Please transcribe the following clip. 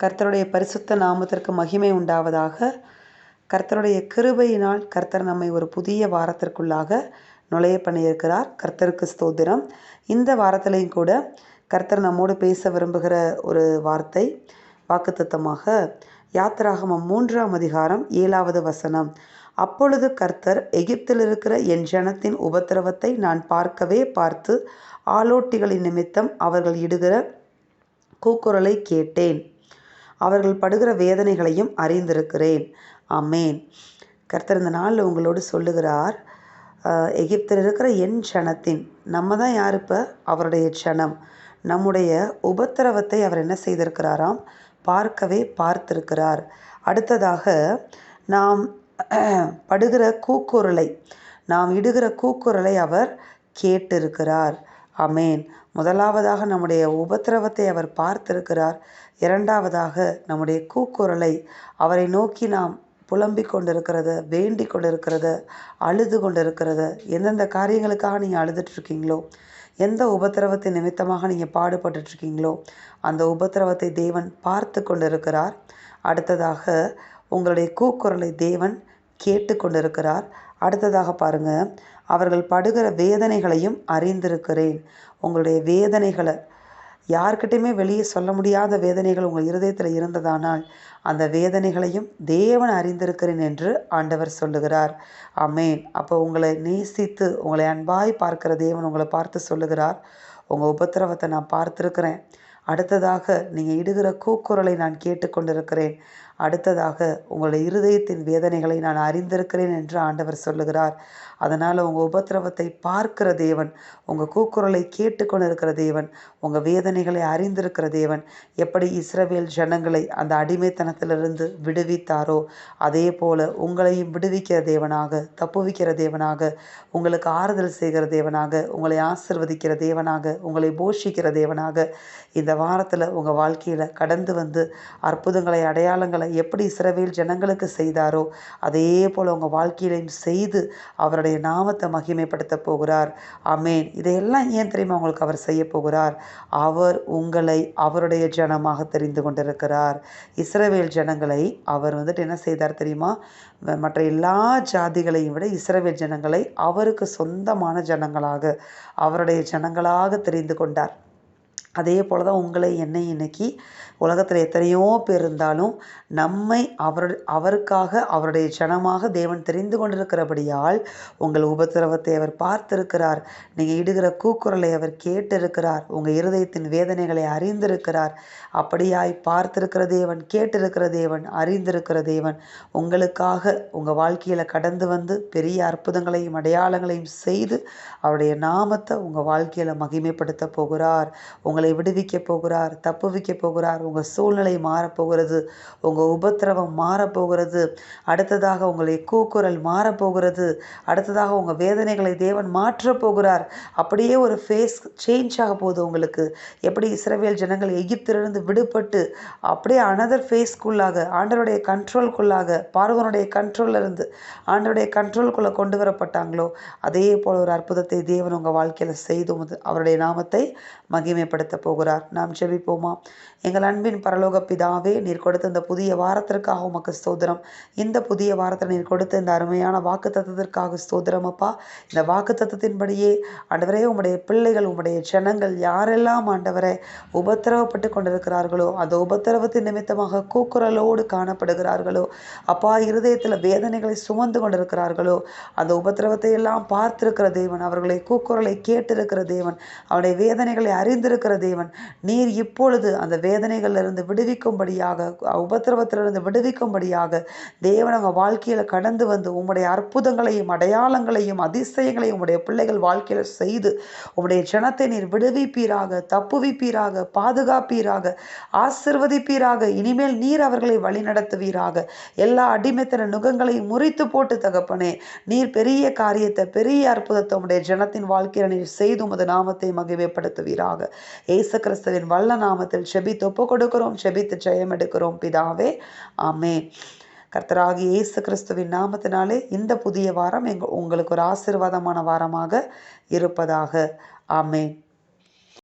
கர்த்தருடைய பரிசுத்த நாமத்திற்கு மகிமை உண்டாவதாக. கர்த்தருடைய கிருபையினால் கர்த்தர் நம்மை ஒரு புதிய வாரத்திற்குள்ளாக நுழைய பண்ணியிருக்கிறார். கர்த்தருக்கு ஸ்தோத்திரம். இந்த வாரத்திலையும் கூட கர்த்தர் நம்மோடு பேச விரும்புகிற ஒரு வார்த்தை வாக்குத்தத்தமாக யாத்திராகமம் மூன்றாம் அதிகாரம் ஏழாவது வசனம். அப்பொழுது கர்த்தர் எகிப்தில் இருக்கிற என் ஜனத்தின் உபத்திரவத்தை நான் பார்க்கவே பார்த்து ஆலோட்டிகளின் நிமித்தம் அவர்கள் இடுகிற கூக்குரலை கேட்டேன். அவர்கள் படுகிற வேதனைகளையும் அறிந்திருக்கிறேன். அமேன் கர்த்தர் இந்த நாளில் உங்களோடு சொல்லுகிறார் எகிப்தில் இருக்கிற என் க்ஷணத்தின் நம்ம தான் யார் இப்போ? அவருடைய க்ஷணம். நம்முடைய உபத்திரவத்தை அவர் என்ன செய்திருக்கிறாராம்? பார்க்கவே பார்த்திருக்கிறார். அடுத்ததாக நாம் படுகிற கூக்குரலை நாம் இடுகிற கூக்குரலை அவர் கேட்டிருக்கிறார். அமேன் முதலாவதாக நம்முடைய உபத்திரவத்தை அவர் பார்த்திருக்கிறார். இரண்டாவதாக நம்முடைய கூக்குரலை அவரை நோக்கி நாம் புலம்பிக் கொண்டிருக்கிறத வேண்டி கொண்டிருக்கிறத அழுது கொண்டிருக்கிறத. எந்தெந்த காரியங்களுக்காக நீங்கள் அழுதுட்ருக்கீங்களோ எந்த உபத்திரவத்தின் நிமித்தமாக நீங்கள் பாடுபட்டுட்ருக்கீங்களோ அந்த உபத்திரவத்தை தேவன் பார்த்து கொண்டிருக்கிறார். அடுத்ததாக உங்களுடைய கூக்குரலை தேவன் கேட்டு கொண்டிருக்கிறார். அடுத்ததாக பாருங்கள் அவர்கள் படுகிற வேதனைகளையும் அறிந்திருக்கிறேன். உங்களுடைய வேதனைகளை யார்கிட்டையுமே வெளியே சொல்ல முடியாத வேதனைகள் உங்கள் இருதயத்தில் இருந்ததானால் அந்த வேதனைகளையும் தேவன் அறிந்திருக்கிறேன் என்று ஆண்டவர் சொல்லுகிறார். அமேன் அப்போ உங்களை நேசித்து உங்களை அன்பாய் பார்க்கிற தேவன் உங்களை பார்த்து சொல்லுகிறார். உங்கள் உபத்திரவத்தை நான் பார்த்துருக்கிறேன். அடுத்ததாக நீங்கள் இடுகிற கூக்குரலை நான் கேட்டுக்கொண்டிருக்கிறேன். அடுத்ததாக உங்களுடைய இருதயத்தின் வேதனைகளை நான் அறிந்திருக்கிறேன் என்று ஆண்டவர் சொல்லுகிறார். அதனால் உங்கள் உபத்திரவத்தை பார்க்கிற தேவன் உங்கள் கூக்குரலை கேட்டுக்கொண்டிருக்கிற தேவன் உங்கள் வேதனைகளை அறிந்திருக்கிற தேவன் எப்படி இஸ்ரவேல் ஜனங்களை அந்த அடிமைத்தனத்திலிருந்து விடுவித்தாரோ அதே போல் உங்களையும் விடுவிக்கிற தேவனாக தப்புவிக்கிற தேவனாக உங்களுக்கு ஆறுதல் செய்கிற தேவனாக உங்களை ஆசிர்வதிக்கிற தேவனாக உங்களை போஷிக்கிற தேவனாக இந்த வாரத்தில் உங்கள் வாழ்க்கையில் கடந்து வந்து அற்புதங்களை அடையாளங்களை எப்படி இஸ்ரவேல் ஜனங்களுக்கு செய்தாரோ அதே போல் உங்கள் வாழ்க்கையிலையும் செய்து அவருடைய நாமத்தை மகிமைப்படுத்த போகிறார். அமேன் இதையெல்லாம் ஏன் தெரியுமா உங்களுக்கு அவர் செய்ய போகிறார்? அவர் உங்களை அவருடைய ஜனமாக தெரிந்து கொண்டிருக்கிறார். இஸ்ரவேல் ஜனங்களை அவர் வந்துட்டு என்ன செய்தார் தெரியுமா? மற்ற எல்லா ஜாதிகளையும் விட இஸ்ரவேல் ஜனங்களை அவருக்கு சொந்தமான ஜனங்களாக அவருடைய ஜனங்களாக தெரிந்து கொண்டார். அதே போல் தான் உங்களை என்னை இன்னைக்கு உலகத்தில் எத்தனையோ பேர் இருந்தாலும் நம்மை அவர் அவருக்காக அவருடைய ஜனமாக தேவன் தெரிந்து கொண்டிருக்கிறபடியால் உங்கள் உபத்திரவத்தை அவர் பார்த்திருக்கிறார். நீங்கள் இடுகிற கூக்குரலை அவர் கேட்டிருக்கிறார். உங்கள் இருதயத்தின் வேதனைகளை அறிந்திருக்கிறார். அப்படியாய் பார்த்திருக்கிற தேவன் கேட்டிருக்கிற தேவன் அறிந்திருக்கிற தேவன் உங்களுக்காக உங்கள் வாழ்க்கையில் கடந்து வந்து பெரிய அற்புதங்களையும் அடையாளங்களையும் செய்து அவருடைய நாமத்தை உங்கள் வாழ்க்கையில் மகிமைப்படுத்த போகிறார். உங்களை விடுவிக்க போகிறார் தப்புவிக்க போகிறார் உங்கள் சூழ்நிலை மாறப்போகிறது உங்கள் உபத்திரவம் மாறப்போகிறது அடுத்ததாக உங்களை கூக்குரல் மாறப்போகிறது அடுத்ததாக உங்கள் வேதனைகளை தேவன் மாற்றப் போகிறார். அப்படியே ஒரு ஃபேஸ் சேஞ்ச் ஆக போகுது உங்களுக்கு. எப்படி இஸ்ரவேல் ஜனங்கள் எகிப்திலிருந்து விடுபட்டு அப்படியே அனதர் ஃபேஸ்க்குள்ளாக ஆண்டருடைய கண்ட்ரோல்குள்ளாக பார்வனுடைய கண்ட்ரோலில் இருந்து ஆண்டருடைய கண்ட்ரோல்குள்ளே கொண்டு வரப்பட்டாங்களோ அதே போல் ஒரு அற்புதத்தை தேவன் உங்கள் வாழ்க்கையில் செய்து அவருடைய நாமத்தை மகிமைப்படுத்த போகிறார். நாம் ஜெபிப்போமா? எங்கள் அன்பின் பரலோக பிதாவே நீர் கொடுத்த இந்த புதிய வாரத்திற்காக உமக்கு ஸ்தோத்திரம். இந்த புதிய வாரத்தில் நீர் கொடுத்த இந்த அருமையான வாக்கு தத்துவத்திற்காக ஸ்தோத்திரம் அப்பா. இந்த வாக்கு தத்துவத்தின்படியே ஆண்டவரே உம்முடைய பிள்ளைகள் உம்முடைய ஜனங்கள் யாரெல்லாம் ஆண்டவரை உபத்திரவப்பட்டு கொண்டிருக்கிறார்களோ அந்த உபத்திரவத்தின் நிமித்தமாக கூக்குரலோடு காணப்படுகிறார்களோ அப்பா இருதயத்தில் வேதனைகளை சுமந்து கொண்டிருக்கிறார்களோ அந்த உபத்திரவத்தை எல்லாம் பார்த்திருக்கிற தேவன் அவர்களை கூக்குரலை கேட்டிருக்கிற தேவன் அவருடைய வேதனைகளை அறிந்திருக்கிற தேவன். நீர் இப்பொழுது அந்த வேதனைகளிலிருந்து விடுவிக்கும்படியாக உபத்திரவத்திலிருந்து விடுவிக்கும்படியாக தேவன் அவங்க வாழ்க்கையில் கடந்து வந்து உம்முடைய அற்புதங்களையும் அடையாளங்களையும் அதிசயங்களையும் உம்முடைய பிள்ளைகள் வாழ்க்கையில் செய்து உம்முடைய ஜனத்தை நீர் விடுவிப்பீராக தப்புவிப்பீராக பாதுகாப்பீராக ஆசிர்வதிப்பீராக இனிமேல் நீர் அவர்களை வழிநடத்துவீராக எல்லா அடிமைத்தன நுகங்களையும் முறித்து போட்டு தகப்பனே நீர் பெரிய காரியத்தை பெரிய அற்புதத்தை உடைய ஜனத்தின் வாழ்க்கையில் நீர் செய்து உமது நாமத்தை மகிமைப்படுத்துவீராக. ஏசு கிறிஸ்துவின் வல்ல நாமத்தில் செபித்து ஒப்பு கொடுக்கிறோம் செபித்து ஜெயம் எடுக்கிறோம் பிதாவே ஆமே கர்த்தராகி இயேசு கிறிஸ்துவின் நாமத்தினாலே இந்த புதிய வாரம் எங்க உங்களுக்கு ஒரு ஆசீர்வாதமான வாரமாக இருப்பதாக. ஆமேன்.